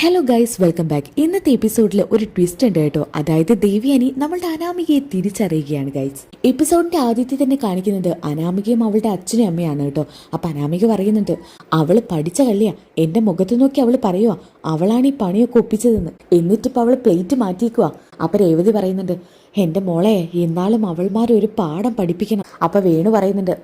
Hello guys welcome back ഇന്നത്തെ എപ്പിസോഡിൽ ഒരു ട്വിസ്റ്റ് ഉണ്ട് കേട്ടോ. അതായത് ദേവിയാനി നമ്മളുടെ അനാമികയെ തിരിച്ചറിയുകയാണ് ഗൈസ് എപ്പിസോഡിന്റെ ആദ്യത്തെ തന്നെ കാണിക്കുന്നത് അനാമികയും അവളുടെ അച്ഛനും അമ്മയാണ് കേട്ടോ. അപ്പൊ അനാമിക പറയുന്നുണ്ട് അവൾ പഠിച്ച കള്ളിയാ. എന്റെ മുഖത്ത് നോക്കി അവൾ പറയുവാ അവളാണ് ഈ പണിയൊക്കെ ഒപ്പിച്ചതെന്ന്. എന്നിട്ട് ഇപ്പൊ അവൾ പ്ലേറ്റ് മാറ്റിയേക്കുക അപ്പൊ രേവതി പറയുന്നുണ്ട് എന്റെ മോളെ എന്നാലും അവൾമാരെ ഒരു പാഠം പഠിപ്പിക്കണം. അപ്പൊ വേണു പറയുന്നുണ്ട്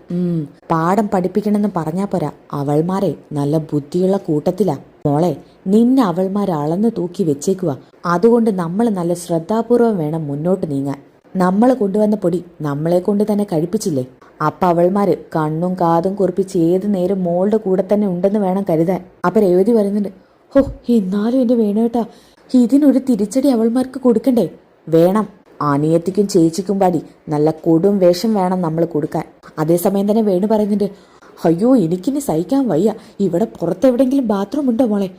പാഠം പഠിപ്പിക്കണമെന്ന് പറഞ്ഞാ പോരാ. അവൾമാരെ നല്ല ബുദ്ധിയുള്ള കൂട്ടത്തിലാ. മോളെ നിന്നെ അവൾമാർ അളന്ന് തൂക്കി വെച്ചേക്കുക അതുകൊണ്ട് നമ്മൾ നല്ല ശ്രദ്ധാപൂർവം വേണം മുന്നോട്ട് നീങ്ങാൻ. നമ്മൾ കൊണ്ടുവന്ന പൊടി നമ്മളെ കൊണ്ട് തന്നെ കഴിപ്പിച്ചില്ലേ? അപ്പൊ അവൾമാര് കണ്ണും കാതും കുറിപ്പിച്ച് ഏത് നേരം മോളുടെ കൂടെ തന്നെ ഉണ്ടെന്ന് വേണം കരുതാൻ. അപ്പൊ രേവതി പറയുന്നുണ്ട് ഹോ എന്നാലും എന്റെ വേണേട്ടാ ഇതിനൊരു തിരിച്ചടി അവൾമാർക്ക് കൊടുക്കണ്ടേ? വേണം. അനിയത്തിക്കും ചേച്ചിക്കും പാടി നല്ല കൊടും വേഷം വേണം നമ്മൾ കൊടുക്കാൻ. അതേസമയം തന്നെ വേണു പറയുന്നുണ്ട് അയ്യോ എനിക്കിനി സഹിക്കാൻ വയ്യ. ഇവിടെ പുറത്ത് പുറത്തെവിടെങ്കിലും ബാത്റൂം ഉണ്ടോ മോളെ?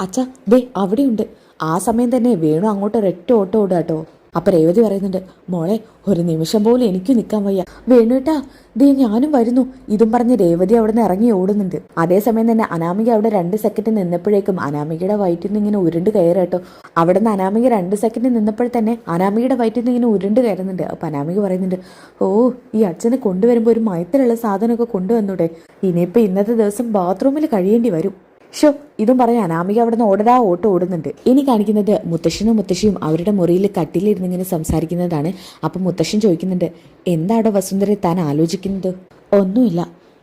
അച്ഛാ ദേ അവിടെയുണ്ട്. ആ സമയം തന്നെ വേണു അങ്ങോട്ട് ഒരൊറ്റ ഓട്ടോ ഓടുക അപ്പൊ രേവതി പറയുന്നുണ്ട് മോളെ ഒരു നിമിഷം പോലും എനിക്ക് നിൽക്കാൻ വയ്യ. വേണുട്ടാ ദേ ഞാനും വരുന്നു. ഇതും പറഞ്ഞ് രേവതി അവിടെ നിന്ന് ഇറങ്ങി ഓടുന്നുണ്ട്. അതേസമയം തന്നെ അനാമിക അവിടെ രണ്ട് സെക്കൻഡ് നിന്നപ്പോഴേക്കും അനാമികയുടെ വയറ്റിൽ നിന്ന് ഇങ്ങനെ ഉരുണ്ട് കയറട്ടോ അവിടെ നിന്ന് അനാമിക രണ്ട് സെക്കൻഡ് നിന്നപ്പോൾ തന്നെ അനാമികയുടെ വയറ്റിൽ നിന്ന് ഇങ്ങനെ ഉരുണ്ട് കയറുന്നുണ്ട്. അപ്പൊ അനാമിക പറയുന്നുണ്ട് ഓ ഈ അച്ഛനെ കൊണ്ടുവരുമ്പോൾ ഒരു മയത്തിലുള്ള സാധനമൊക്കെ കൊണ്ടുവന്നൂടെ. ഇനിയിപ്പോ ഇന്നത്തെ ദിവസം ബാത്റൂമിൽ കഴിയേണ്ടി വരും. ഷോ ഇതും പറയാൻ അവിടെ നിന്ന് ഓടടാ ഓട്ടോ ഓടുന്നുണ്ട്. ഇനി കാണിക്കുന്നത് മുത്തശ്ശനും മുത്തശ്ശിയും അവരുടെ മുറിയിൽ കട്ടിലിരുന്ന് ഇങ്ങനെ സംസാരിക്കുന്നതാണ്. അപ്പം മുത്തശ്ശൻ ചോദിക്കുന്നുണ്ട് എന്താടോ വസുന്ധര താൻ ആലോചിക്കുന്നത്? ഒന്നുമില്ല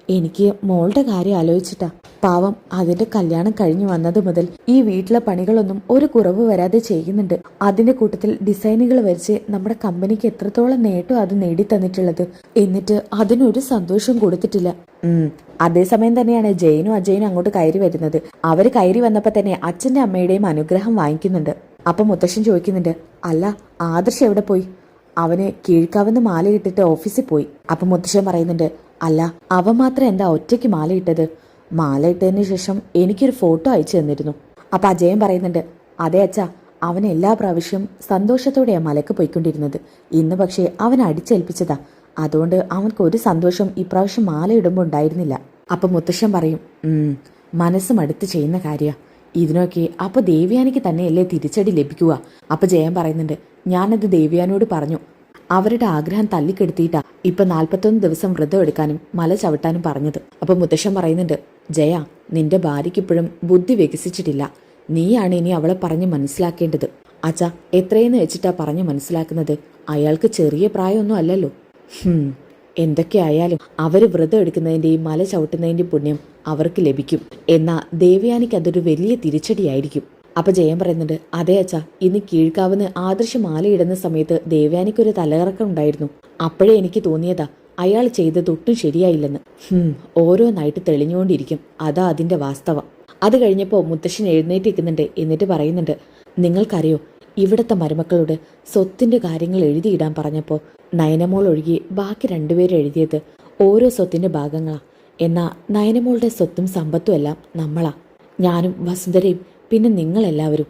എനിക്ക് മോളുടെ കാര്യം ആലോചിച്ചിട്ടാ. പാവം അതിന്റെ കല്യാണം കഴിഞ്ഞു വന്നത് മുതൽ ഈ വീട്ടിലെ പണികളൊന്നും ഒരു കുറവ് വരാതെ ചെയ്യുന്നുണ്ട്. അതിന്റെ കൂട്ടത്തിൽ ഡിസൈനുകൾ വരച്ച് നമ്മുടെ കമ്പനിക്ക് എത്രത്തോളം നേട്ടം അത് നേടിത്തന്നിട്ടുള്ളത്. എന്നിട്ട് അതിനൊരു സന്തോഷം കൊടുത്തിട്ടില്ല. ഉം അതേസമയം തന്നെയാണ് ജയനും അജയനും അങ്ങോട്ട് കയറി വരുന്നത്. അവർ കയറി വന്നപ്പോ തന്നെ അച്ഛന്റെ അമ്മയുടെയും അനുഗ്രഹം വാങ്ങിക്കുന്നുണ്ട്. അപ്പൊ മുത്തശ്ശൻ ചോദിക്കുന്നുണ്ട് അല്ല ആദർശ് എവിടെ പോയി? അവന് കീഴ്ക്കാവെന്ന് മാലയിട്ടിട്ട് ഓഫീസിൽ പോയി. അപ്പൊ മുത്തശ്ശൻ പറയുന്നുണ്ട് അല്ല അവ മാത്രം എന്താ ഒറ്റയ്ക്ക് മാലയിട്ടത് മാലയിട്ടതിന് ശേഷം എനിക്കൊരു ഫോട്ടോ അയച്ചു തന്നിരുന്നു. അപ്പൊ അജയൻ പറയുന്നുണ്ട് അതെ അച്ഛാ അവൻ എല്ലാ പ്രാവശ്യവും സന്തോഷത്തോടെയാ മലക്ക് പോയിക്കൊണ്ടിരുന്നത്. ഇന്ന് പക്ഷേ അവൻ അടിച്ചേൽപ്പിച്ചതാ. അതുകൊണ്ട് അവൻക്ക് ഒരു സന്തോഷം ഇപ്രാവശ്യം മാല ഇടുമ്പോൾ ഉണ്ടായിരുന്നില്ല. അപ്പൊ മുത്തശ്ശൻ പറയും മനസ്സ് മടുത്ത് ചെയ്യുന്ന കാര്യ. ഇതിനൊക്കെ അപ്പൊ ദേവ്യാനിക്ക് തന്നെയല്ലേ തിരിച്ചടി ലഭിക്കുക? അപ്പൊ ജയൻ പറയുന്നുണ്ട് ഞാനത് ദേവ്യാനോട് പറഞ്ഞു. അവരുടെ ആഗ്രഹം തല്ലിക്കെടുത്തിയിട്ടാ ഇപ്പൊ നാൽപ്പത്തൊന്ന് ദിവസം വ്രതം എടുക്കാനും മല ചവിട്ടാനും പറഞ്ഞത്. അപ്പൊ മുത്തശ്ശൻ പറയുന്നുണ്ട് ജയ നിന്റെ ഭാര്യയ്ക്ക് ഇപ്പോഴും ബുദ്ധി വികസിച്ചിട്ടില്ല. നീയാണ് ഇനി അവളെ പറഞ്ഞ് മനസ്സിലാക്കേണ്ടത്. അച്ഛ എത്രയെന്ന് വെച്ചിട്ടാ പറഞ്ഞ് മനസ്സിലാക്കുന്നത്? അയാൾക്ക് ചെറിയ പ്രായമൊന്നും അല്ലല്ലോ. എന്തൊക്കെയായാലും അവർ വ്രതം എടുക്കുന്നതിന്റെയും മല ചവിട്ടുന്നതിന്റെയും പുണ്യം അവർക്ക് ലഭിക്കും. എന്നാ ദേവയാനിക്ക് അതൊരു വലിയ തിരിച്ചടിയായിരിക്കും. അപ്പൊ ജയൻ പറയുന്നുണ്ട് അതെ അച്ഛാ ഇന്ന് കീഴ്ക്കാവുന്ന ആദർശ മാലയിടുന്ന സമയത്ത് ദേവയാനിക്കൊരു തലകറക്കം ഉണ്ടായിരുന്നു. അപ്പോഴേ എനിക്ക് തോന്നിയതാ അയാൾ ചെയ്തത് ഒട്ടും ശരിയായില്ലെന്ന്. ഹും ഓരോന്നായിട്ട് തെളിഞ്ഞുകൊണ്ടിരിക്കും. അതാ അതിന്റെ വാസ്തവം. അത് കഴിഞ്ഞപ്പോൾ മുത്തശ്ശൻ എഴുന്നേറ്റിരിക്കുന്നുണ്ട് എന്നിട്ട് പറയുന്നുണ്ട് നിങ്ങൾക്കറിയോ ഇവിടുത്തെ മരുമക്കളോട് സ്വത്തിന്റെ കാര്യങ്ങൾ എഴുതിയിടാൻ പറഞ്ഞപ്പോൾ നയനമോൾ ഒഴികെ ബാക്കി രണ്ടുപേരും എഴുതിയത് ഓരോ സ്വത്തിന്റെ ഭാഗങ്ങളാ. എന്നാ നയനമോളുടെ സ്വത്തും സമ്പത്തും എല്ലാം നമ്മളാ. ഞാനും വസുന്ധരയും പിന്നെ നിങ്ങളെല്ലാവരും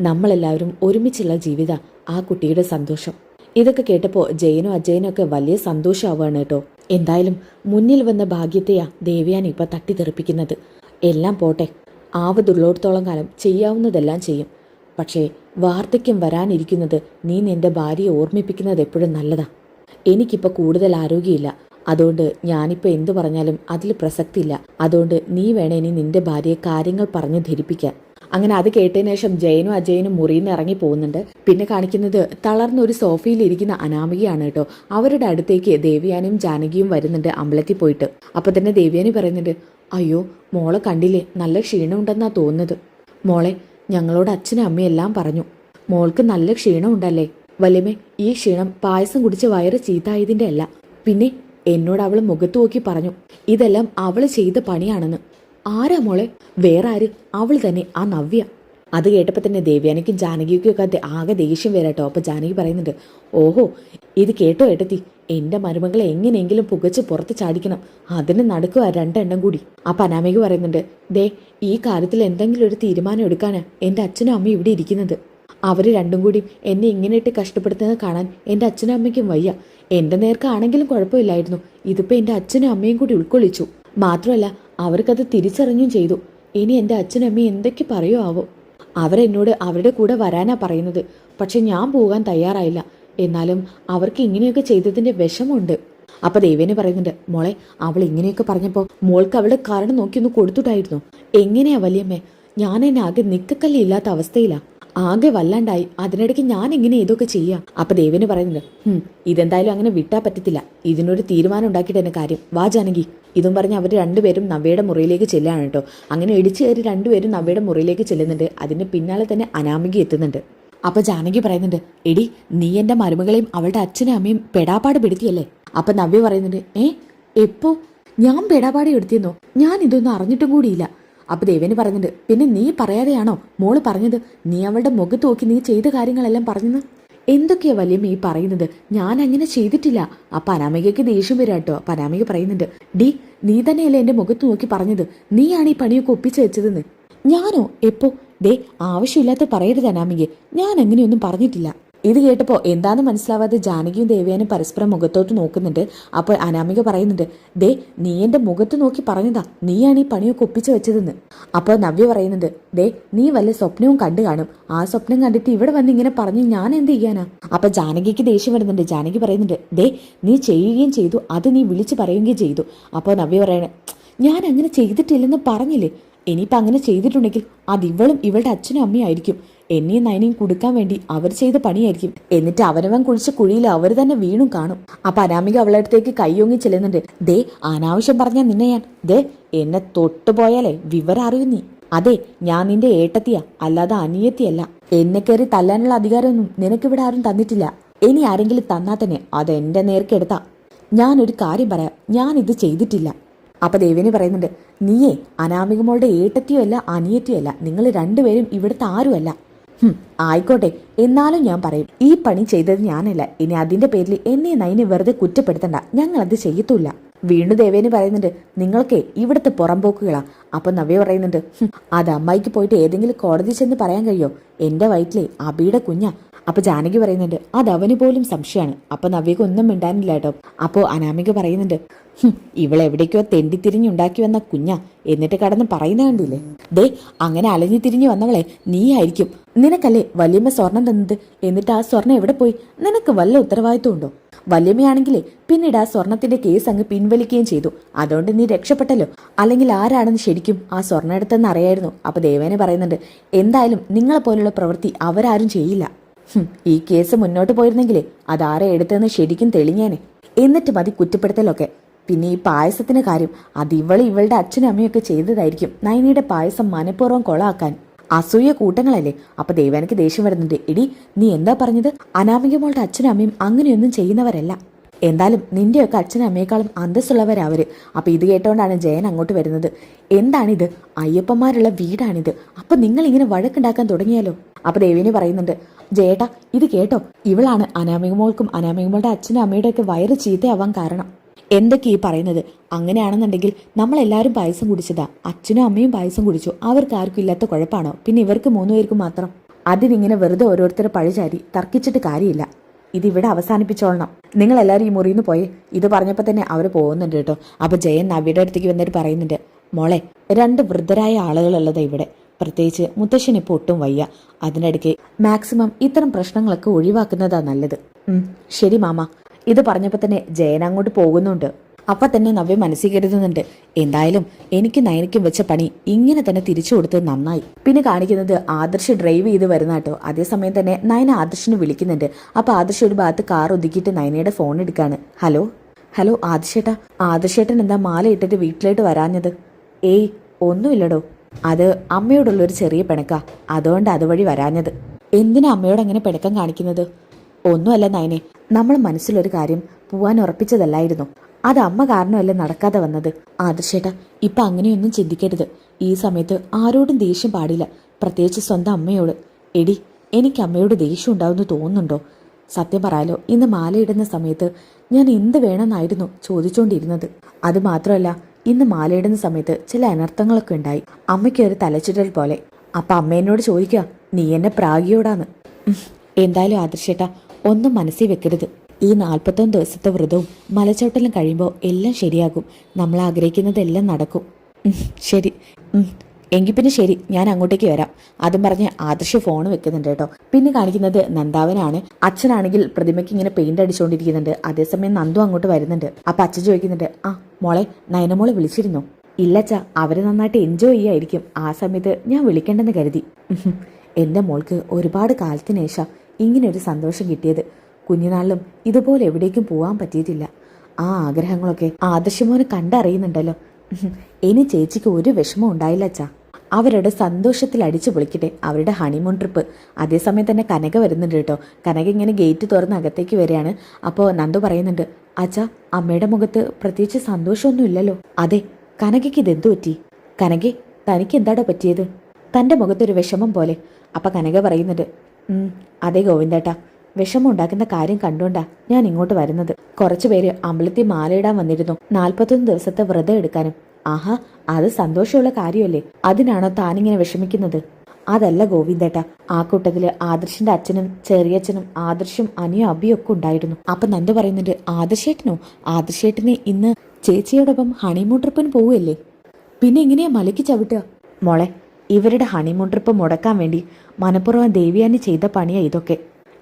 നമ്മളെല്ലാവരും ഒരുമിച്ചുള്ള ജീവിത ആ കുട്ടിയുടെ സന്തോഷം. ഇതൊക്കെ കേട്ടപ്പോൾ ജയനും അജയനും ഒക്കെ വലിയ സന്തോഷമാവുകയാണ് കേട്ടോ. എന്തായാലും മുന്നിൽ വന്ന ഭാഗ്യത്തെയാ ദേവിയാൻ ഇപ്പൊ തട്ടിത്തെറിപ്പിക്കുന്നത്. എല്ലാം പോട്ടെ ആവതുള്ളോടത്തോളം കാലം ചെയ്യാവുന്നതെല്ലാം ചെയ്യും. പക്ഷേ വാർദ്ധക്യം വരാനിരിക്കുന്നത് നീ നിന്റെ ഭാര്യയെ ഓർമ്മിപ്പിക്കുന്നത് എപ്പോഴും നല്ലതാ. എനിക്കിപ്പോൾ കൂടുതൽ ആരോഗ്യമില്ല. അതുകൊണ്ട് ഞാനിപ്പോൾ എന്തു പറഞ്ഞാലും അതിൽ പ്രസക്തിയില്ല. അതുകൊണ്ട് നീ വേണേ ഇനി നിന്റെ ഭാര്യയെ കാര്യങ്ങൾ പറഞ്ഞ് ധരിപ്പിക്കാൻ. അങ്ങനെ അത് കേട്ടതിന് ശേഷം ജയനും അജയനും മുറിയിൽ നിന്ന് ഇറങ്ങി പോകുന്നുണ്ട്. പിന്നെ കാണിക്കുന്നത് തളർന്ന ഒരു സോഫയിൽ ഇരിക്കുന്ന അനാമികയാണ് കേട്ടോ. അവരുടെ അടുത്തേക്ക് ദേവിയാനും ജാനകിയും വരുന്നുണ്ട് അമ്പലത്തിൽ പോയിട്ട്. അപ്പൊ തന്നെ ദേവിയാനി പറയുന്നുണ്ട് അയ്യോ മോളെ കണ്ടില്ലേ? നല്ല ക്ഷീണമുണ്ടെന്നാ തോന്നുന്നത്. മോളെ ഞങ്ങളോട് അച്ഛനും അമ്മയും എല്ലാം പറഞ്ഞു. മോൾക്ക് നല്ല ക്ഷീണം ഉണ്ടല്ലേ വല്യമ്മേ ഈ ക്ഷീണം പായസം കുടിച്ച് വയറ് ചീത്തായതിന്റെ അല്ല. പിന്നെ എന്നോട് അവൾ മുഖത്ത് നോക്കി പറഞ്ഞു ഇതെല്ലാം അവൾ ചെയ്ത പണിയാണെന്ന്. ആരാ മോളെ? വേറെ ആര് അവൾ തന്നെ ആ നവ്യ. അത് കേട്ടപ്പോൾ തന്നെ ദേവ്യാനിക്കും ജാനകിക്കും ഒക്കെ ആകെ ദേഷ്യം വരാട്ടോ അപ്പൊ ജാനകി പറയുന്നുണ്ട് ഓഹോ ഇത് കേട്ടോ ഏട്ടത്തി. എന്റെ മരുമകളെ എങ്ങനെയെങ്കിലും പുകച്ച് പുറത്ത് ചാടിക്കണം. അതിന് നടക്കുക രണ്ടെണ്ണം കൂടി. അപ്പൊ അനാമിക പറയുന്നുണ്ട് ദേ ഈ കാര്യത്തിൽ എന്തെങ്കിലും ഒരു തീരുമാനം എടുക്കാനാ എന്റെ അച്ഛനും അമ്മയും ഇവിടെ ഇരിക്കുന്നത്. അവർ രണ്ടും കൂടി എന്നെ ഇങ്ങനെ ഇട്ട് കഷ്ടപ്പെടുത്തുന്നത് കാണാൻ എന്റെ അച്ഛനും അമ്മയ്ക്കും വയ്യ. എന്റെ നേർക്കാണെങ്കിലും കുഴപ്പമില്ലായിരുന്നു. ഇതിപ്പോ എന്റെ അച്ഛനും അമ്മയും കൂടി ഉൾക്കൊള്ളിച്ചു. മാത്രമല്ല അവർക്കത് തിരിച്ചറിഞ്ഞും ചെയ്തു. ഇനി എന്റെ അച്ഛനും അമ്മയും എന്തൊക്കെ പറയോ ആവോ അവരെന്നോട് അവരുടെ കൂടെ വരാനാ പറയുന്നത്. പക്ഷെ ഞാൻ പോകാൻ തയ്യാറായില്ല. എന്നാലും അവർക്ക് ഇങ്ങനെയൊക്കെ ചെയ്തതിന്റെ വിഷമമുണ്ട്. അപ്പൊ ദേവേനെ പറയുന്നുണ്ട് മോളെ അവൾ ഇങ്ങനെയൊക്കെ പറഞ്ഞപ്പോ മോൾക്ക് അവളുടെ കാരണം നോക്കി ഒന്ന് കൊടുത്തിട്ടായിരുന്നു എങ്ങനെയാ വലിയമ്മേ? ഞാൻ എന്നെ ആകെ നിക്കക്കല്ലില്ലാത്ത ഇല്ലാത്ത അവസ്ഥയിലാ. ആകെ വല്ലാണ്ടായി. അതിനിടയ്ക്ക് ഞാൻ എങ്ങനെ ഇതൊക്കെ ചെയ്യാം? അപ്പൊ ദേവന് പറയുന്നത് ഇതെന്തായാലും അങ്ങനെ വിട്ടാ പറ്റത്തില്ല. ഇതിനൊരു തീരുമാനം ഉണ്ടാക്കിയിട്ട് തന്നെ കാര്യം. വാ ജാനകി. ഇതും പറഞ്ഞ് അവർ രണ്ടുപേരും നവ്യയുടെ മുറിയിലേക്ക് ചെല്ലാണ് കേട്ടോ. അങ്ങനെ ഇടിച്ചു കയറി രണ്ടുപേരും നവ്യയുടെ മുറിയിലേക്ക് ചെല്ലുന്നുണ്ട്. അതിന് പിന്നാലെ തന്നെ അനാമിക എത്തുന്നുണ്ട്. അപ്പൊ ജാനകി പറയുന്നുണ്ട് എടി നീ എന്റെ മരുമകളെയും അവളുടെ അച്ഛനും അമ്മയും പെടാപ്പാട് പെടുത്തിയല്ലേ? അപ്പൊ നവ്യ പറയുന്നുണ്ട് ഏ എപ്പോ? ഞാൻ പെടാപാട് എടുത്തിരുന്നോ ഞാൻ ഇതൊന്നും അറിഞ്ഞിട്ടും കൂടിയില്ല. അപ്പൊ ദേവന് പറയുന്നുണ്ട് പിന്നെ നീ പറയാതെയാണോ? മോൾ പറഞ്ഞത് നീ അവളുടെ മുഖത്ത് നോക്കി നീ ചെയ്ത കാര്യങ്ങളെല്ലാം പറഞ്ഞെന്ന്? എന്തൊക്കെയാ വല്യമ്മ ഈ പറയുന്നത്? ഞാൻ അങ്ങനെ ചെയ്തിട്ടില്ല. ആ അനാമികയ്ക്ക് ദേഷ്യം വരാം കേട്ടോ പനാമിക പറയുന്നുണ്ട് ഡി നീ തന്നെയല്ലേ എന്റെ മുഖത്ത് നോക്കി പറഞ്ഞത്? നീയാണ് ഈ പണിയൊക്കെ ഒപ്പിച്ചു വെച്ചതെന്ന്. ഞാനോ? എപ്പോ? ദേ ആവശ്യമില്ലാത്ത പറയരുത് അനാമികെ. ഞാൻ അങ്ങനെയൊന്നും പറഞ്ഞിട്ടില്ല. ഇത് കേട്ടപ്പോൾ എന്താന്ന് മനസ്സിലാവാതെ ജാനകിയും ദേവയാനും പരസ്പരം മുഖത്തോട്ട് നോക്കുന്നുണ്ട്. അപ്പോൾ അനാമിക പറയുന്നുണ്ട് ദേ നീ എന്റെ മുഖത്ത് നോക്കി പറഞ്ഞതാ. നീയാണ് ഈ പണിയൊക്കെ ഒപ്പിച്ചു വെച്ചതെന്ന്. അപ്പോൾ നവ്യ പറയുന്നുണ്ട് ദേ നീ വല്ല സ്വപ്നവും കണ്ടു കാണും. ആ സ്വപ്നം കണ്ടിട്ട് ഇവിടെ വന്ന് ഇങ്ങനെ പറഞ്ഞു ഞാൻ എന്ത് ചെയ്യാനാ? അപ്പൊ ജാനകിക്ക് ദേഷ്യം വരുന്നുണ്ട്. ജാനകി പറയുന്നുണ്ട് ദേ നീ ചെയ്യുകയും ചെയ്തു. അത് നീ വിളിച്ചു പറയുകയും ചെയ്തു. അപ്പോൾ നവ്യ പറയണേ ഞാൻ അങ്ങനെ ചെയ്തിട്ടില്ലെന്ന് പറഞ്ഞില്ലേ? ഇനിയിപ്പോൾ അങ്ങനെ ചെയ്തിട്ടുണ്ടെങ്കിൽ അത് ഇവളും ഇവളുടെ അച്ഛനും അമ്മയും ആയിരിക്കും. എന്നെയും നയനെയും കൊടുക്കാൻ വേണ്ടി അവർ ചെയ്ത പണിയായിരിക്കും. എന്നിട്ട് അവനവൻ കുഴിച്ച കുഴിയിൽ അവർ തന്നെ വീണും കാണും. അപ്പൊ അനാമിക അവളുടെ അടുത്തേക്ക് കൈയൊങ്ങി ചെല്ലുന്നുണ്ട്. ദേ അനാവശ്യം പറഞ്ഞാൽ നിന്നെ ഞാൻ. ദേ എന്നെ തൊട്ടുപോയാലേ വിവരം അറിയും നീ. അതെ ഞാൻ നിന്റെ ഏട്ടത്തിയാ അല്ലാതെ അനിയത്തിയല്ല. എന്നെ കയറി തല്ലാനുള്ള അധികാരമൊന്നും നിനക്കിവിടെ ആരും തന്നിട്ടില്ല. ഇനി ആരെങ്കിലും തന്നാൽ തന്നെ അത് എന്റെ നേർക്കെടുത്താ ഞാനൊരു കാര്യം പറയാം. ഞാൻ ഇത് ചെയ്തിട്ടില്ല. അപ്പൊ ദേവേനി പറയുന്നുണ്ട് നീയേ അനാമികമോളുടെ ഏട്ടത്തിയോ അല്ല അനിയത്തിയോ അല്ല നിങ്ങൾ രണ്ടുപേരും ഇവിടുത്തെ ആരുമല്ല. ആയിക്കോട്ടെ എന്നാലും ഞാൻ പറയും ഈ പണി ചെയ്തത് ഞാനല്ല ഇനി അതിന്റെ പേരിൽ എന്നെ നൈനെ വെറുതെ കുറ്റപ്പെടുത്തണ്ട ഞങ്ങൾ അത് ചെയ്യത്തുമില്ല. വീണ്ടും ദേവേനി പറയുന്നുണ്ട് നിങ്ങൾക്കേ ഇവിടുത്തെ പുറംപോക്കുകളാ. അപ്പൊ നവ്യ പറയുന്നുണ്ട് "ഹും, അത് അമ്മായിക്ക് പോയിട്ട് ഏതെങ്കിലും കോടതി ചെന്ന് പറയാൻ കഴിയോ? എന്റെ വയറ്റിലെ അബിയുടെ കുഞ്ഞാ അപ്പൊ ജാനകി പറയുന്നുണ്ട് അത് അവന് പോലും സംശയമാണ്. അപ്പൊ നവ്യക്ക് ഒന്നും മിണ്ടാനില്ല കേട്ടോ. അപ്പോ അനാമിക പറയുന്നുണ്ട് ഇവളെവിടേക്കോ തെണ്ടിത്തിരിഞ്ഞുണ്ടാക്കി വന്ന കുഞ്ഞാ. എന്നിട്ട് കടന്ന് പറയുന്ന കണ്ടില്ലേ? ദേ അങ്ങനെ അലഞ്ഞു തിരിഞ്ഞു വന്നവളെ നീ ആയിരിക്കും. നിനക്കല്ലേ വല്യമ്മ സ്വർണം തന്നത്? എന്നിട്ട് ആ സ്വർണം എവിടെ പോയി? നിനക്ക് വല്ല ഉത്തരവാദിത്വം ഉണ്ടോ? വല്യമ്മയാണെങ്കിലേ പിന്നീട് ആ സ്വർണത്തിന്റെ കേസ് അങ്ങ് പിൻവലിക്കുകയും ചെയ്തു. അതുകൊണ്ട് നീ രക്ഷപ്പെട്ടല്ലോ. അല്ലെങ്കിൽ ആരാണെന്ന് ശരിക്കും ആ സ്വർണം എടുത്തെന്ന് അറിയായിരുന്നു. അപ്പൊ ദേവേനെ പറയുന്നുണ്ട് എന്തായാലും നിങ്ങളെ പോലുള്ള പ്രവൃത്തി അവരാരും ചെയ്യില്ല. ഈ കേസ് മുന്നോട്ട് പോയിരുന്നെങ്കിലേ അതാരെ എടുത്തെന്ന് ശരിക്കും തെളിഞ്ഞേനെ. എന്നിട്ട് മതി കുറ്റപ്പെടുത്തലൊക്കെ. പിന്നെ ഈ പായസത്തിന്റെ കാര്യം അത് ഇവൾ ഇവളുടെ അച്ഛനും അമ്മയൊക്കെ ചെയ്തതായിരിക്കും നൈനിയുടെ പായസം മനഃപൂർവം കൊളാക്കാൻ. അസൂയ കൂട്ടങ്ങളല്ലേ? അപ്പൊ ദേവാനക്ക് ദേഷ്യം വരുന്നുണ്ട്. എടി നീ എന്താ പറഞ്ഞത്? അനാമികമോളുടെ അച്ഛനും അമ്മയും അങ്ങനെയൊന്നും ചെയ്യുന്നവരല്ല. എന്തായാലും നിന്റെയൊക്കെ അച്ഛനും അമ്മയെക്കാളും അന്തസ്സുള്ളവരവര്. അപ്പൊ ഇത് കേട്ടോണ്ടാണ് ജയൻ അങ്ങോട്ട് വരുന്നത്. എന്താണിത്? അയ്യപ്പന്മാരുള്ള വീടാണിത്. അപ്പൊ നിങ്ങൾ ഇങ്ങനെ വഴക്കുണ്ടാക്കാൻ തുടങ്ങിയാലോ? അപ്പൊ ദേവിനി പറയുന്നുണ്ട് ജയേട്ടാ ഇത് കേട്ടോ. ഇവളാണ് അനാമികമോൾക്കും അനാമികമോളുടെ അച്ഛനും അമ്മയുടെ ഒക്കെ വയറ് ചീത്തയാവാൻ കാരണം. എന്തൊക്കെ ഈ പറയുന്നത്? അങ്ങനെയാണെന്നുണ്ടെങ്കിൽ നമ്മളെല്ലാവരും പായസം കുടിച്ചതാ. അച്ഛനും അമ്മയും പായസം കുടിച്ചു. അവർക്ക് ആർക്കും ഇല്ലാത്ത കുഴപ്പമാണോ പിന്നെ ഇവർക്ക് മൂന്നുപേർക്കും മാത്രം? അതിനിങ്ങനെ വെറുതെ ഓരോരുത്തരെ പഴിചാരി തർക്കിച്ചിട്ട് കാര്യമില്ല. ഇതിവിടെ അവസാനിപ്പിച്ചോളണം. നിങ്ങൾ എല്ലാവരും ഈ മുറിയിൽ നിന്ന് പോയി ഇത് പറഞ്ഞപ്പോൾ തന്നെ അവർ പോകുന്നുണ്ട് കേട്ടോ. അപ്പൊ ജയൻ നവിയുടെ അടുത്തേക്ക് വന്നിട്ട് പറയുന്നുണ്ട് മോളെ രണ്ട് വൃദ്ധരായ ആളുകളുള്ളത് ഇവിടെ. പ്രത്യേകിച്ച് മുത്തശ്ശന് ഇപ്പോൾ ഒട്ടും വയ്യ. അതിനിടയ്ക്ക് മാക്സിമം ഇത്തരം പ്രശ്നങ്ങളൊക്കെ ഒഴിവാക്കുന്നതാ നല്ലത്. ശരി മാമ. ഇത് പറഞ്ഞപ്പോൾ തന്നെ ജയൻ അങ്ങോട്ട് പോകുന്നുണ്ട്. അപ്പൊ തന്നെ നവ്യ മനസ്സിൽ കരുതുന്നുണ്ട് എന്തായാലും എനിക്ക് നയനയ്ക്കും വെച്ച പണി ഇങ്ങനെ തന്നെ തിരിച്ചു കൊടുത്തത് നന്നായി. പിന്നെ കാണിക്കുന്നത് ആദർശ് ഡ്രൈവ് ചെയ്ത് വരുന്ന കേട്ടോ. അതേസമയം തന്നെ നയന ആദർശിനെ വിളിക്കുന്നുണ്ട്. അപ്പൊ ആദർശ് ഒരു ഭാഗത്ത് കാർ ഒതുക്കിയിട്ട് നയനയുടെ ഫോൺ എടുക്കാണ്. ഹലോ? ഹലോ ആദർശേട്ടാ ആദർശേട്ടൻ എന്താ മാല ഇട്ടിട്ട് വീട്ടിലോട്ട് വരാഞ്ഞത്? ഏയ് ഒന്നുമില്ലടോ. അത് അമ്മയോടുള്ള ഒരു ചെറിയ പിണക്ക. അതുകൊണ്ട് അതുവഴി വരാഞ്ഞത്. എന്തിനാ അമ്മയോട് അങ്ങനെ പിണക്കം കാണിക്കുന്നത്? ഒന്നുമല്ല നയനെ. നമ്മൾ മനസ്സിലൊരു കാര്യം പോവാൻ ഉറപ്പിച്ചതല്ലായിരുന്നു. അത് അമ്മ കാരണമല്ല നടക്കാതെ വന്നത്? ആദർശേട്ടാ ഇപ്പൊ അങ്ങനെയൊന്നും ചിന്തിക്കരുത്. ഈ സമയത്ത് ആരോടും ദേഷ്യം പാടില്ല. പ്രത്യേകിച്ച് സ്വന്തം അമ്മയോട്. എടി എനിക്ക് അമ്മയോട് ദേഷ്യം ഉണ്ടാവുമെന്ന് തോന്നുന്നുണ്ടോ? സത്യം പറയാലോ ഇന്ന് മാലയിടുന്ന സമയത്ത് ഞാൻ എന്ത് വേണമെന്നായിരുന്നു ചോദിച്ചുകൊണ്ടിരുന്നത് അത് മാത്രമല്ല ഇന്ന് മാലയിടുന്ന സമയത്ത് ചില അനർത്ഥങ്ങളൊക്കെ ഉണ്ടായി. അമ്മയ്ക്ക് ഒരു തലച്ചിടൽ പോലെ. അപ്പൊ അമ്മേനോട് ചോദിക്കുക നീ എന്നെ പ്രാഗിയോടാന്ന്? എന്തായാലും ആദർശേട്ടാ ഒന്നും മനസ്സിൽ വെക്കരുത്. ഈ നാൽപ്പത്തൊന്ന് ദിവസത്തെ വ്രതവും മലച്ചോട്ടലും കഴിയുമ്പോൾ എല്ലാം ശരിയാകും. നമ്മൾ ആഗ്രഹിക്കുന്നതെല്ലാം നടക്കും. ശരി. എങ്കിൽ പിന്നെ ശരി. ഞാൻ അങ്ങോട്ടേക്ക് വരാം. അതും പറഞ്ഞ് ആദർശ് ഫോൺ വെക്കുന്നുണ്ട് കേട്ടോ. പിന്നെ കാണിക്കുന്നത് നന്ദാവനാണ്. അച്ഛനാണെങ്കിൽ പ്രതിമയ്ക്ക് ഇങ്ങനെ പെയിന്റ് അടിച്ചുകൊണ്ടിരിക്കുന്നുണ്ട് അതേസമയം നന്ദു അങ്ങോട്ട് വരുന്നുണ്ട്. അപ്പൊ അച്ഛൻ ചോദിക്കുന്നുണ്ട് ആ മോളെ നയനമോളെ വിളിച്ചിരുന്നോ? ഇല്ലച്ച അവരെ നന്നായിട്ട് എൻജോയ് ചെയ്യായിരിക്കും. ആ സമയത്ത് ഞാൻ വിളിക്കേണ്ടെന്ന് കരുതി. എന്റെ മോൾക്ക് ഒരുപാട് കാലത്തിന് ശേഷം ഇങ്ങനെ ഒരു സന്തോഷം കിട്ടിയത്. കുഞ്ഞുനാളിലും ഇതുപോലെ എവിടേക്കും പോകാൻ പറ്റിയിട്ടില്ല. ആ ആഗ്രഹങ്ങളൊക്കെ ആദർശമോനെ കണ്ടറിയുന്നുണ്ടല്ലോ. ഇനി ചേച്ചിക്ക് ഒരു വിഷമം ഉണ്ടായില്ല അച്ഛാ. അവരുടെ സന്തോഷത്തിൽ അടിച്ചു പൊളിക്കട്ടെ. അവരുടെ ഹണിമൂൺ ട്രിപ്പ് അതേസമയം തന്നെ കനക വരുന്നുണ്ട് കേട്ടോ. കനക ഇങ്ങനെ ഗേറ്റ് തുറന്ന് അകത്തേക്ക് വരികയാണ്. അപ്പോൾ നന്ദു പറയുന്നുണ്ട് അച്ഛാ അമ്മയുടെ മുഖത്ത് പ്രത്യേകിച്ച് സന്തോഷമൊന്നും ഇല്ലല്ലോ. അതെ കനകയ്ക്ക് ഇതെന്തു പറ്റി? കനകെ തനിക്ക് എന്താടോ പറ്റിയത്? തന്റെ മുഖത്തൊരു വിഷമം പോലെ. അപ്പം കനക പറയുന്നുണ്ട് "ഉം, അതെ ഗോവിന്ദേട്ടാ. വിഷമം ഉണ്ടാക്കുന്ന കാര്യം കണ്ടുകൊണ്ടാ ഞാൻ ഇങ്ങോട്ട് വരുന്നത്. കുറച്ചു പേര് അമ്പലത്തിൽ മാലയിടാൻ വന്നിരുന്നു. നാൽപ്പത്തൊന്ന് ദിവസത്തെ വ്രതം എടുക്കാനും. ആഹാ അത് സന്തോഷമുള്ള കാര്യമല്ലേ? അതിനാണോ താനിങ്ങനെ വിഷമിക്കുന്നത്? അതല്ല ഗോവിന്ദേട്ട ആ കൂട്ടത്തിൽ ആദർശിന്റെ അച്ഛനും ചെറിയച്ഛനും ആദർശും അനിയും അബിയും ഒക്കെ ഉണ്ടായിരുന്നു. അപ്പൊ നന്ദു പറയുന്നുണ്ട് ആദർശേട്ടനോ? ആദർശേട്ടനെ ഇന്ന് ചേച്ചിയോടൊപ്പം ഹണിമൂൺ ട്രിപ്പിന് പോവുകയല്ലേ? പിന്നെ എങ്ങനെയാ മലയ്ക്ക് ചവിട്ടുക? മോളെ ഇവരുടെ ഹണിമൂൺ ട്രിപ്പ് മുടക്കാൻ വേണ്ടി മനപ്പുറം ദേവിയാനി ചെയ്ത പണിയാ ഇതൊക്കെ.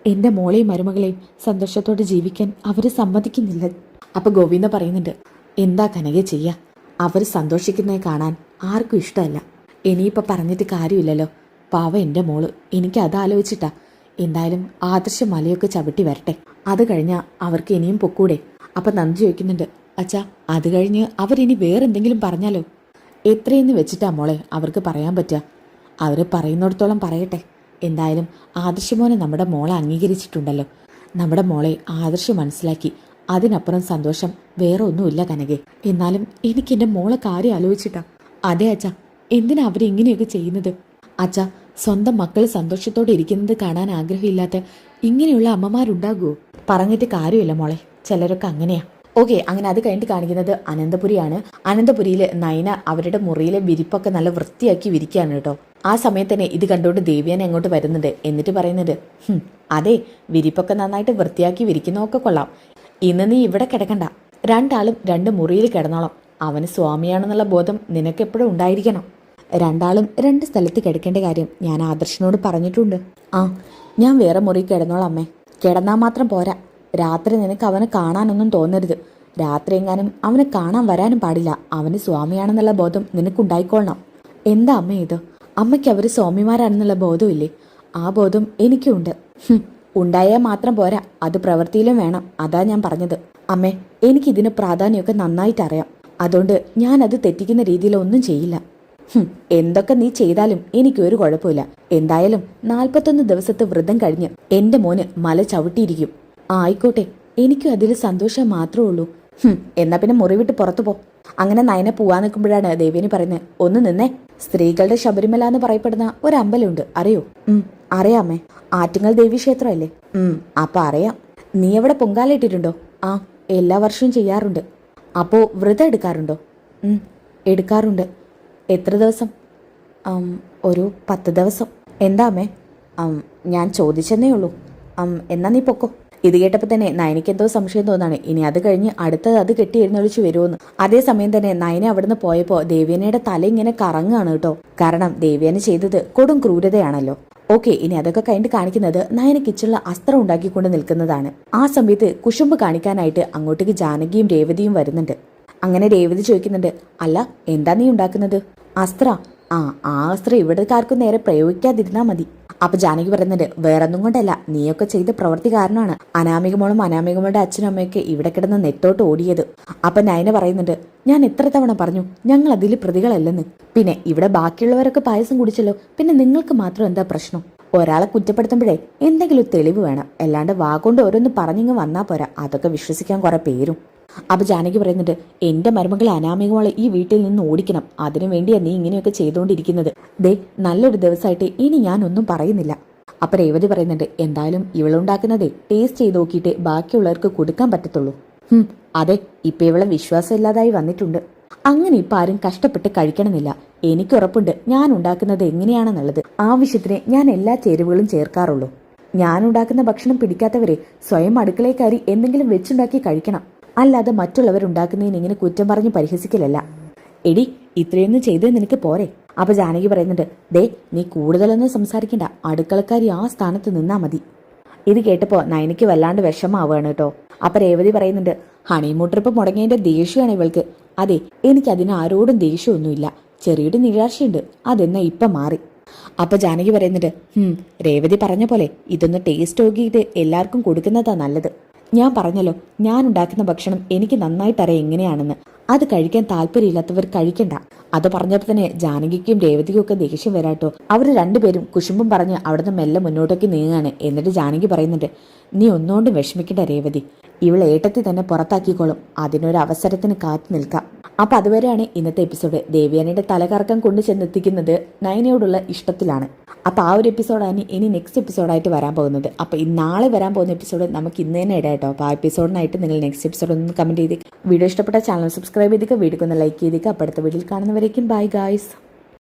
എന്റെ മോളെയും മരുമകളെയും സന്തോഷത്തോടെ ജീവിക്കാൻ അവർ സമ്മതിക്കുന്നില്ല. അപ്പൊ ഗോവിന്ദ പറയുന്നുണ്ട് എന്താ കനകെ ചെയ്യാ? അവർ സന്തോഷിക്കുന്നത് കാണാൻ ആർക്കും ഇഷ്ടമല്ല. ഇനിയിപ്പോൾ പറഞ്ഞിട്ട് കാര്യമില്ലല്ലോ. പാവ എന്റെ മോൾ. എനിക്ക് അത് ആലോചിച്ചിട്ടാ. എന്തായാലും ആദർശ മലയൊക്കെ ചവിട്ടി വരട്ടെ. അത് കഴിഞ്ഞാൽ അവർക്ക് ഇനിയും പൊക്കൂടെ. അപ്പം നന്ദി ചോദിക്കുന്നുണ്ട് അച്ഛാ അത് കഴിഞ്ഞ് അവരിനി വേറെന്തെങ്കിലും പറഞ്ഞാലോ? എത്രയെന്ന് വെച്ചിട്ടാ മോളെ അവർക്ക് പറയാൻ പറ്റുക. അവർ പറയുന്നിടത്തോളം പറയട്ടെ. എന്തായാലും ആദർശമോനെ നമ്മുടെ മോളെ അംഗീകരിച്ചിട്ടുണ്ടല്ലോ. നമ്മുടെ മോളെ ആദർശം മനസ്സിലാക്കി. അതിനപ്പുറം സന്തോഷം വേറെ ഒന്നുമില്ല കനകെ. എന്നാലും എനിക്ക് എന്റെ മോളെ കാര്യം ആലോചിച്ചിട്ടാ. അതെ അച്ഛ എന്തിനാ അവരിങ്ങനെയൊക്കെ ചെയ്യുന്നത്? അച്ഛ സ്വന്തം മക്കൾ സന്തോഷത്തോടെ ഇരിക്കുന്നത് കാണാൻ ആഗ്രഹമില്ലാത്ത ഇങ്ങനെയുള്ള അമ്മമാരുണ്ടാകുമോ പറഞ്ഞിട്ട് കാര്യമില്ല മോളെ. ചിലരൊക്കെ അങ്ങനെയാ. ഓക്കെ അങ്ങനെ അത് കഴിഞ്ഞിട്ട് കാണിക്കുന്നത് അനന്തപുരിയാണ്. അനന്തപുരിയിൽ നയന അവരുടെ മുറിയിലെ വിരിപ്പൊക്കെ നല്ല വൃത്തിയാക്കി വിരിക്കുകയാണ് കേട്ടോ. ആ സമയത്ത് തന്നെ ഇത് കണ്ടുകൊണ്ട് ദേവിയാൻ അങ്ങോട്ട് വരുന്നുണ്ട്. എന്നിട്ട് പറയുന്നുണ്ട് അതെ വിരിപ്പൊക്കെ നന്നായിട്ട് വൃത്തിയാക്കി വിരിക്കുന്നതൊക്കെ കൊള്ളാം. ഇന്ന് നീ ഇവിടെ കിടക്കണ്ട. രണ്ടാളും രണ്ട് മുറിയിൽ കിടന്നോളാം. അവന് സ്വാമിയാണെന്നുള്ള ബോധം നിനക്കെപ്പോഴും ഉണ്ടായിരിക്കണം. രണ്ടാളും രണ്ട് സ്ഥലത്ത് കിടക്കേണ്ട കാര്യം ഞാൻ ആദർശനോട് പറഞ്ഞിട്ടുണ്ട്. ആ ഞാൻ വേറെ മുറി കിടന്നോളാം അമ്മേ. കിടന്നാൽ മാത്രം പോരാ. രാത്രി നിനക്ക് അവനെ കാണാനൊന്നും തോന്നരുത്. രാത്രി എങ്ങാനും അവനെ കാണാൻ വരാനും പാടില്ല. അവന് സ്വാമിയാണെന്നുള്ള ബോധം നിനക്കുണ്ടായിക്കൊള്ളണം എന്താ അമ്മ ഇത്? അമ്മയ്ക്ക് അവർ സ്വാമിമാരാണെന്നുള്ള ബോധമില്ലേ? ആ ബോധം എനിക്കുണ്ട്. ഉണ്ടായാൽ മാത്രം പോരാ. അത് പ്രവൃത്തിയിലും വേണം. അതാ ഞാൻ പറഞ്ഞത്. അമ്മേ എനിക്കിതിന് പ്രാധാന്യമൊക്കെ നന്നായിട്ട് അറിയാം. അതുകൊണ്ട് ഞാൻ അത് തെറ്റിക്കുന്ന രീതിയിലൊന്നും ചെയ്യില്ല. എന്തൊക്കെ നീ ചെയ്താലും എനിക്കൊരു കുഴപ്പമില്ല. എന്തായാലും നാൽപ്പത്തൊന്ന് ദിവസത്തെ വ്രതം കഴിഞ്ഞ് എന്റെ മോന് മല ചവിട്ടിയിരിക്കും. ആയിക്കോട്ടെ എനിക്കും അതിൽ സന്തോഷം മാത്രമേ ഉള്ളൂ. എന്നാ പിന്നെ മുറിവിട്ട് പുറത്തു പോ. അങ്ങനെ നയനെ പോവാൻ നിൽക്കുമ്പോഴാണ് ദേവിനി പറയുന്നത് ഒന്ന് നിന്നേ. സ്ത്രീകളുടെ ശബരിമല എന്ന് പറയപ്പെടുന്ന ഒരു അമ്പലമുണ്ട് അറിയോ? ഉം അറിയാമേ. ആറ്റുങ്ങൽ ദേവി ക്ഷേത്രമല്ലേ? ഉം അപ്പൊ അറിയാം. നീ എവിടെ പൊങ്കാല ഇട്ടിട്ടുണ്ടോ? ആ എല്ലാ വർഷവും ചെയ്യാറുണ്ട്. അപ്പോ വ്രതം എടുക്കാറുണ്ടോ? ഉം എടുക്കാറുണ്ട്. എത്ര ദിവസം? ഒരു പത്ത് ദിവസം. എന്താമേ ഞാൻ ചോദിച്ചെന്നേ ഉള്ളൂ. എന്നാ നീ പൊക്കോ? ഇത് കേട്ടപ്പോൾ തന്നെ നയനയ്ക്ക് എന്തോ സംശയം തോന്നാണ്. ഇനി അത് കഴിഞ്ഞ് അടുത്തത് അത് കെട്ടി എഴുന്നള്ളിച്ച് വരുമെന്ന് അതേസമയം തന്നെ നയന അവിടുന്ന് പോയപ്പോൾ ദേവ്യനയുടെ തല ഇങ്ങനെ കറങ്ങാണ് കേട്ടോ. കാരണം ദേവ്യന ചെയ്തത് കൊടും ക്രൂരതയാണല്ലോ. ഓക്കെ ഇനി അതൊക്കെ കഴിഞ്ഞിട്ട് കാണിക്കുന്നത് നയന കിച്ചണിൽ അസ്ത്രം ഉണ്ടാക്കിക്കൊണ്ട് നിൽക്കുന്നതാണ്. ആ സമയത്ത് കുശുമ്പ് കാണിക്കാനായിട്ട് അങ്ങോട്ടേക്ക് ജാനകിയും രേവതിയും വരുന്നുണ്ട്. അങ്ങനെ രേവതി ചോദിക്കുന്നുണ്ട് അല്ല എന്താ നീ ഉണ്ടാക്കുന്നത്? അസ്ത്ര. ആ ആ അസ്ത്രം ഇവിടെക്കാർക്കും നേരെ പ്രയോഗിക്കാതിരുന്നാ മതി. അപ്പൊ ജാനകി പറയുന്നുണ്ട് വേറൊന്നും കൊണ്ടല്ല നീയൊക്കെ ചെയ്ത പ്രവൃത്തി കാരണമാണ് അനാമികമോളും അനാമികമോളുടെ അച്ഛനും അമ്മയൊക്കെ ഇവിടെ കിടന്ന് നെറ്റോട്ട് ഓടിയത്. അപ്പൊ നയന പറയുന്നുണ്ട് ഞാൻ എത്ര തവണ പറഞ്ഞു ഞങ്ങൾ അതിൽ പ്രതികളല്ലെന്ന്. പിന്നെ ഇവിടെ ബാക്കിയുള്ളവരൊക്കെ പായസം കുടിച്ചല്ലോ പിന്നെ നിങ്ങൾക്ക് മാത്രം എന്താ പ്രശ്നം? ഒരാളെ കുറ്റപ്പെടുത്തുമ്പോഴേ എന്തെങ്കിലും തെളിവ് വേണം. അല്ലാണ്ട് വാഗോണ്ട് ഓരോന്ന് പറഞ്ഞിങ്ങ് വന്നാ പോരാ. അതൊക്കെ വിശ്വസിക്കാൻ കുറെ പേരും. അപ്പൊ ജാനകി പറയുന്നുണ്ട് എന്റെ മരുമകൾ അനാമികമോളെ ഈ വീട്ടിൽ നിന്ന് ഓടിക്കണം. അതിനു വേണ്ടിയാ നീ ഇങ്ങനെയൊക്കെ ചെയ്തുകൊണ്ടിരിക്കുന്നത് ദേ നല്ലൊരു ദിവസമായിട്ട് ഇനി ഞാൻ ഒന്നും പറയുന്നില്ല. അപ്പൊ രേവതി പറയുന്നുണ്ട് എന്തായാലും ഇവളുണ്ടാക്കുന്നതേ ടേസ്റ്റ് ചെയ്ത് നോക്കിയിട്ട് ബാക്കിയുള്ളവർക്ക് കൊടുക്കാൻ പറ്റത്തുള്ളൂ. അതെ ഇപ്പൊ ഇവളെ വിശ്വാസം ഇല്ലാതായി വന്നിട്ടുണ്ട്. അങ്ങനെ ഇപ്പൊ ആരും കഷ്ടപ്പെട്ട് കഴിക്കണമെന്നില്ല. എനിക്ക് ഉറപ്പുണ്ട് ഞാൻ ഉണ്ടാക്കുന്നത് എങ്ങനെയാണെന്നുള്ളത്. ആവശ്യത്തിന് ഞാൻ എല്ലാ ചേരുവകളും ചേർക്കാറുള്ളൂ. ഞാൻ ഉണ്ടാക്കുന്ന ഭക്ഷണം പിടിക്കാത്തവരെ സ്വയം അടുക്കളയിൽ കയറി എന്തെങ്കിലും വെച്ചുണ്ടാക്കി കഴിക്കണം. അല്ലാതെ മറ്റുള്ളവരുണ്ടാക്കുന്നതിന് ഇങ്ങനെ കുറ്റം പറഞ്ഞ് പരിഹസിക്കലല്ല. എടി ഇത്രയൊന്നും ചെയ്തേ നിനക്ക് പോരെ. അപ്പൊ ജാനകി പറയുന്നുണ്ട് ദേ നീ കൂടുതലൊന്നും സംസാരിക്കണ്ട. അടുക്കളക്കാരി ആ സ്ഥാനത്ത് നിന്നാ മതി. ഇത് കേട്ടപ്പോൾ നയനയ്ക്ക് വല്ലാണ്ട് വിഷമാവുകയാണ് കേട്ടോ. അപ്പൊ രേവതി പറയുന്നുണ്ട് ഹണിമൂൺ ട്രിപ്പ് മുടങ്ങിയതിന്റെ ദേഷ്യമാണ് ഇവൾക്ക്. അതെ എനിക്ക് അതിന് ആരോടും ദേഷ്യമൊന്നുമില്ല. ചെറിയൊരു നിരാശയുണ്ട്. അതെന്നാ ഇപ്പം മാറി. അപ്പൊ ജാനകി പറയുന്നുണ്ട് ഹും രേവതി പറഞ്ഞ പോലെ ഇതൊന്ന് ടേസ്റ്റ് നോക്കിയിട്ട് എല്ലാവർക്കും കൊടുക്കുന്നതാ നല്ലത്. ഞാൻ പറഞ്ഞല്ലോ ഞാൻ ഉണ്ടാക്കുന്ന ഭക്ഷണം എനിക്ക് നന്നായിട്ടറിയാം എങ്ങനെയാണെന്ന്. അത് കഴിക്കാൻ താല്പര്യമില്ലാത്തവർ കഴിക്കണ്ട. അത് പറഞ്ഞപ്പോൾ തന്നെ ജാനകിക്കും രേവതിക്കും ഒക്കെ ദേഷ്യം വരാട്ടോ. അവർ രണ്ടുപേരും കുശുമ്പും പറഞ്ഞ് അവിടുന്ന് മെല്ലെ മുന്നോട്ടേക്ക് നീങ്ങുകയാണ്. എന്നിട്ട് ജാനകി പറയുന്നുണ്ട് നീ ഒന്നുകൊണ്ടും വിഷമിക്കണ്ട രേവതി. ഇവൾ ഏട്ടത്തി തന്നെ പുറത്താക്കിക്കോളും. അതിനൊരു അവസരത്തിന് കാത്തു നിൽക്കാം. അപ്പൊ അതുവരെയാണ് ഇന്നത്തെ എപ്പിസോഡ്. ദേവിയാനിയുടെ തലകറക്കം കൊണ്ടു ചെന്നെത്തിക്കുന്നത് നയനയോടുള്ള ഇഷ്ടത്തിലാണ്. അപ്പൊ ആ ഒരു എപ്പിസോഡാണ് ഇനി നെക്സ്റ്റ് എപ്പിസോഡായിട്ട് വരാൻ പോകുന്നത്. അപ്പൊ ഈ നാളെ വരാൻ പോകുന്ന എപ്പിസോഡ് നമുക്ക് ഇന്ന് തന്നെ ഇടാം കേട്ടോ. അപ്പോൾ ആ എപ്പിസോഡിനായിട്ട് നിങ്ങൾ നെക്സ്റ്റ് എപ്പിസോഡ് ഒന്ന് കമന്റ് ചെയ്ത്. വീഡിയോ ഇഷ്ടപ്പെട്ട ചാനൽ സബ്സ്ക്രൈബ് ചെയ്തിട്ട് വീഡിയോക്ക് ഒന്ന് ലൈക്ക് ചെയ്തിട്ട് അപ്പോൾ അടുത്ത വീഡിയോയിൽ കാണുന്നവരേക്കും ബൈ ഗായ്സ്